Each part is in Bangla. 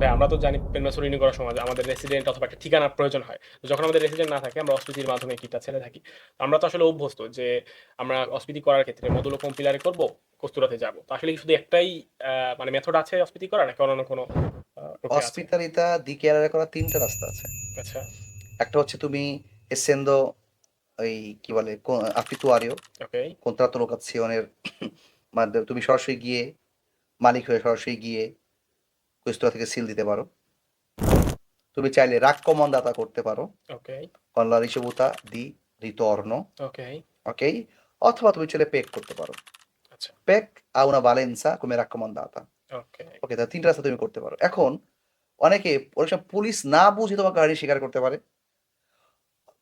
ভাই আমরা তো জানি পেনমেসর রিনিউ করার সময় আমাদের রেসিডেন্ট অথবা একটা ঠিকানার প্রয়োজন হয়। যখন আমাদের রেসিডেন্ট না থাকে আমরা অস্পিতির মাধ্যমে কিটটা ছেড়ে থাকি? আমরা তো আসলে অভ্যস্ত যে আমরা অস্পিতি করার ক্ষেত্রে মদুলো কম্পিলারে করব কস্তুরাতে যাব। তো আসলে শুধু একটাই মানে মেথড আছে অস্পিতি করার নাকি অন্য কোনো আহ, প্রক্রিয়া আছে? অসপিটালিতা দি কেয়ারে করার তিনটা রাস্তা আছে। আচ্ছা। একটা হচ্ছে তুমি এসেন্দো ওই কি বলে আফিতুয়ারিও ওকে কন্ট্রাতো লোকাচ্ছিয়নের মাধ্যমে তুমি সরাসরি গিয়ে মালিক হয়ে সরাসরি গিয়ে কুইস্তরা থেকে সিল দিতে পারো। তুমি চাইলে রাক্কমন্দাতা করতে পারো। ওকে con la ricevuta di ritorno, ওকে অথবা তুমি চলে পেক করতে পারো। আচ্ছা। পেক a una valenza come raccomandata ওকে ওকে তা তিনটা রাস্তা তুমি করতে পারো। এখন অনেকে অনেক সময় পুলিশ না বুঝে তোমাকে গাড়ি স্বীকার করতে পারে।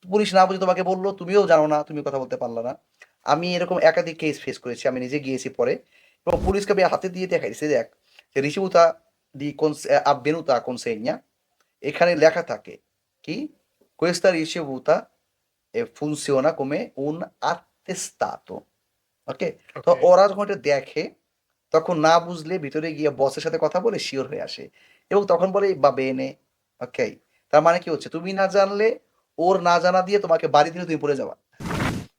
পুলিশ না বুঝে তোমাকে বলল তুমিও জানো না তুমি কথা বলতে পারলা না। আমি এরকম একাধিক কেস ফেস করেছি আমি নিজে গিয়েছি পরে। এবং পুলিশকে আমি হাতে দিয়ে দেখাইছি দেখ যে রিসিভুতা দি আবেনুতা কনসেগনা এখানে লেখা থাকে কি? Questa ricevuta e funziona come un attestato. ওকে তো ওরা যখন এটা দেখে তখন না বুঝলে ভিতরে গিয়ে বসের সাথে কথা বলে শিওর হয়ে আসে। এবং তখন বলে বা বেনে ওকে তার মানে কি হচ্ছে? তুমি না জানলে ওর না জানা দিয়ে তোমাকে বাড়ি থেকে তুমি পড়ে যাওয়া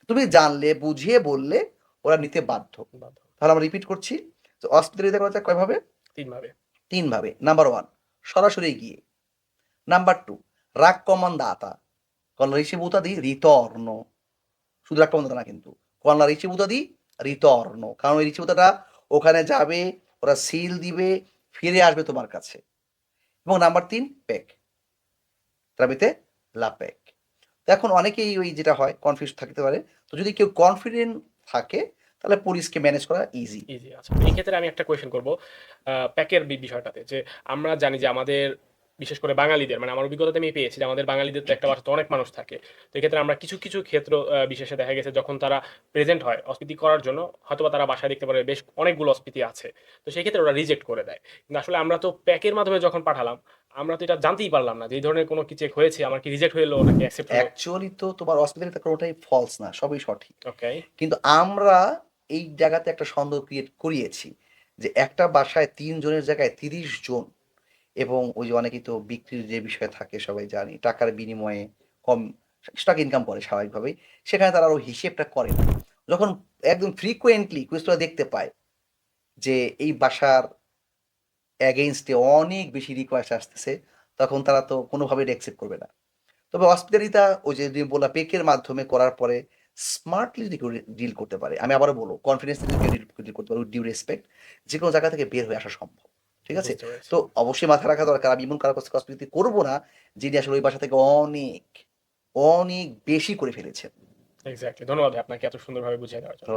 তুমি জানলে বুঝিয়ে বললে ওরা নিতে বাধ্য। বাধ্য। তাহলে আমরা রিপিট করছি। তো করা যায় কয়ভাবে? তিন ভাবে তিন ভাবে। নাম্বার ওয়ান সরাসরি গিয়ে। নাম্বার টু রাগ রাক্কমান্দাতা con la ricevuta di ritorno শুধু রাক্কমান্দাতা না কিন্তু। la ricevuta di ritorno কারণ ওই রিসিভুতাটা ওখানে যাবে, ওরা সিল দিবে, ফিরে আসবে তোমার কাছে। এবং নাম্বার তিন পেক ট্রাবিতে লা তো এখন অনেকেই ওই যেটা হয় কনফিউজ থাকতে পারে। তো যদি কেউ কনফিডেন্ট থাকে তাহলে পুলিশকে ম্যানেজ করা ইজি ইজি আচ্ছা। এই ক্ষেত্রে আমি একটা কোয়েশ্চেন করব প্যাকের বিষয়টাতে যে আমরা জানি যে আমাদের বিশেষ করে বাঙালিদের মানে আমার অভিজ্ঞতাতে আমি পেয়েছি যে আমাদের বাঙালিদের তো একটা বাসাতে অনেক মানুষ থাকে। তো এক্ষেত্রে আমরা কিছু কিছু ক্ষেত্র বিশেষে দেখা গেছে যখন তারা প্রেজেন্ট হয় অস্পিতি করার জন্য হয়তোবা তারা বাসায় দেখতে পারে বেশ অনেকগুলো অস্পিতি আছে। তো সেই ক্ষেত্রে ওরা রিজেক্ট করে দেয়। কিন্তু আসলে আমরা তো প্যাকের মাধ্যমে যখন পাঠালাম আমরা তো এটা জানতেই পারলাম না যে এই ধরনের কোনো কি চেক হয়েছে আমার কি রিজেক্ট হলো নাকি অ্যাকসেপ্ট হলো? অ্যাকচুয়ালি তো তোমার হসপিটালিতে কোনোটাই ফলস না সবই সঠিক। ওকে কিন্তু আমরা এই জায়গাতে একটা সন্দেহ ক্রিয়েট করিয়েছি যে একটা বাসায় তিন জনের জায়গায় তিরিশ জন এবং ওই যে অনেকেই তো বিক্রির যে বিষয় থাকে, সবাই জানি, টাকার বিনিময়ে কম টাকা ইনকাম করে স্বাভাবিকভাবেই, সেখানে তারা আরও হিসেবটা করে না। যখন একদম ফ্রিকুয়েন্টলি কুইস্টরা দেখতে পায় যে এই বাসার অ্যাগেইনস্টে অনেক বেশি রিকোয়েস্ট আসতেছে, তখন তারা তো কোনোভাবেই অ্যাকসেপ্ট করবে না। তবে হসপিটালিটা ওই যে তুমি বললা, পেকের মাধ্যমে করার পরে স্মার্টলি ডিল করতে পারে। আমি আবারও বলব কনফিডেন্স ডিল করতে পারব ডিউ রেসপেক্ট যে কোনো জায়গা থেকে বের হয়ে আসা সম্ভব। ঠিক আছে? তো অবশ্যই মাথায় রাখা দরকার। আমি এমন কারও কাছে হসপিটালিটি করব না যিনি আসলে ওই বাসা থেকে অনেক অনেক বেশি করে ফেলেছেন। এক্স্যাক্টলি ধন্যবাদ আপনাকে এত সুন্দরভাবে বুঝিয়ে দেওয়ার জন্য।